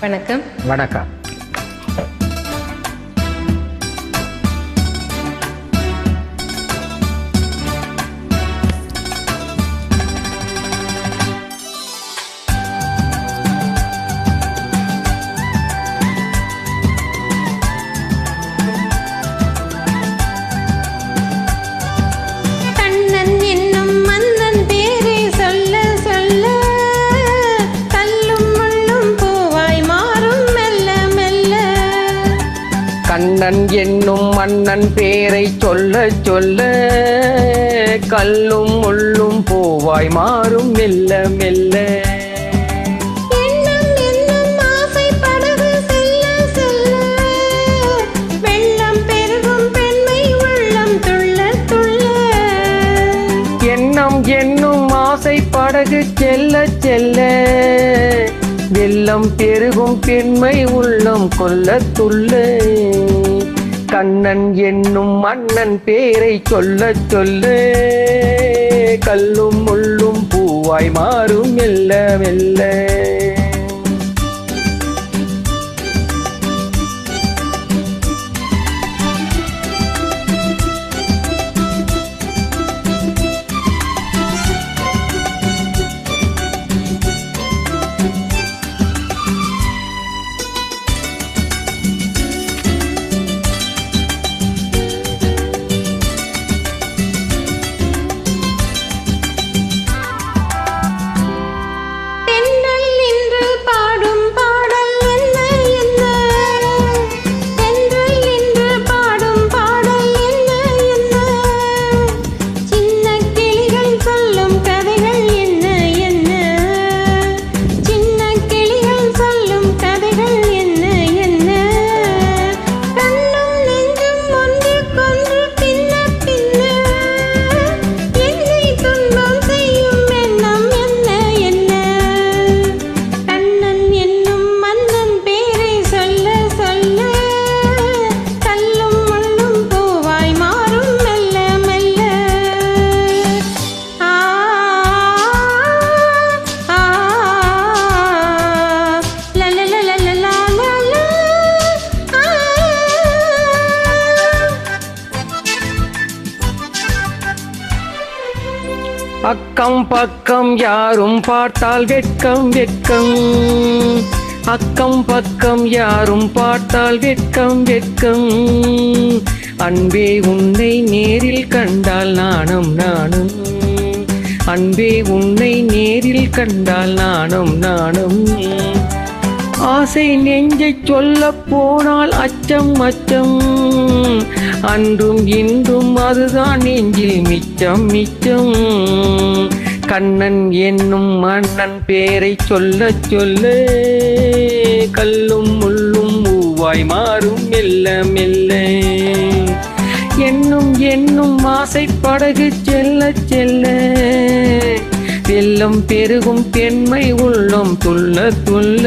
வணக்கம். வணக்கம். கண்ணன் என்னும் மன்னன் பேரை சொல்ல சொல்ல கல்லும் முள்ளும் பூவாய் மாறும் மெல்ல மெல்ல. எண்ணம் என்னும் ஆசை படகு செல்ல செல்ல. வெள்ளம் பெருகும் பெண்மை உள்ளம் துள்ள கண்ணன் என்னும் மன்னன் பேரை சொல்ல சொல்லு. கல்லும் முள்ளும் பூவாய் மாறும் மெல்ல மெல்ல அக்கம் பக்கம் யாரும் பார்த்தால் வெட்கம் வெட்கம். அக்கம் பக்கம் யாரும் பார்த்தால் வெட்கம் வெட்கம். அன்பே உன்னை நேரில் கண்டால் நாணம் நாணம். அன்பே உன்னை நேரில் கண்டால் நாணம் நாணம். ஆசை நெஞ்சை சொல்ல போனால் அச்சம் அச்சம். அன்றும் இன்றும் அதுதான் நெஞ்சில் மிச்சம் மிச்சம். கண்ணன் என்னும் மன்னன் பேரை சொல்ல சொல்ல. கல்லும் முள்ளும் மூவாய் மாறும் மெல்ல மெல்ல. என்னும் என்னும் ஆசை படகு செல்ல செல்ல. வெள்ளம் பெருகும் பெண்மை உள்ளம் துள்ள துள்ள.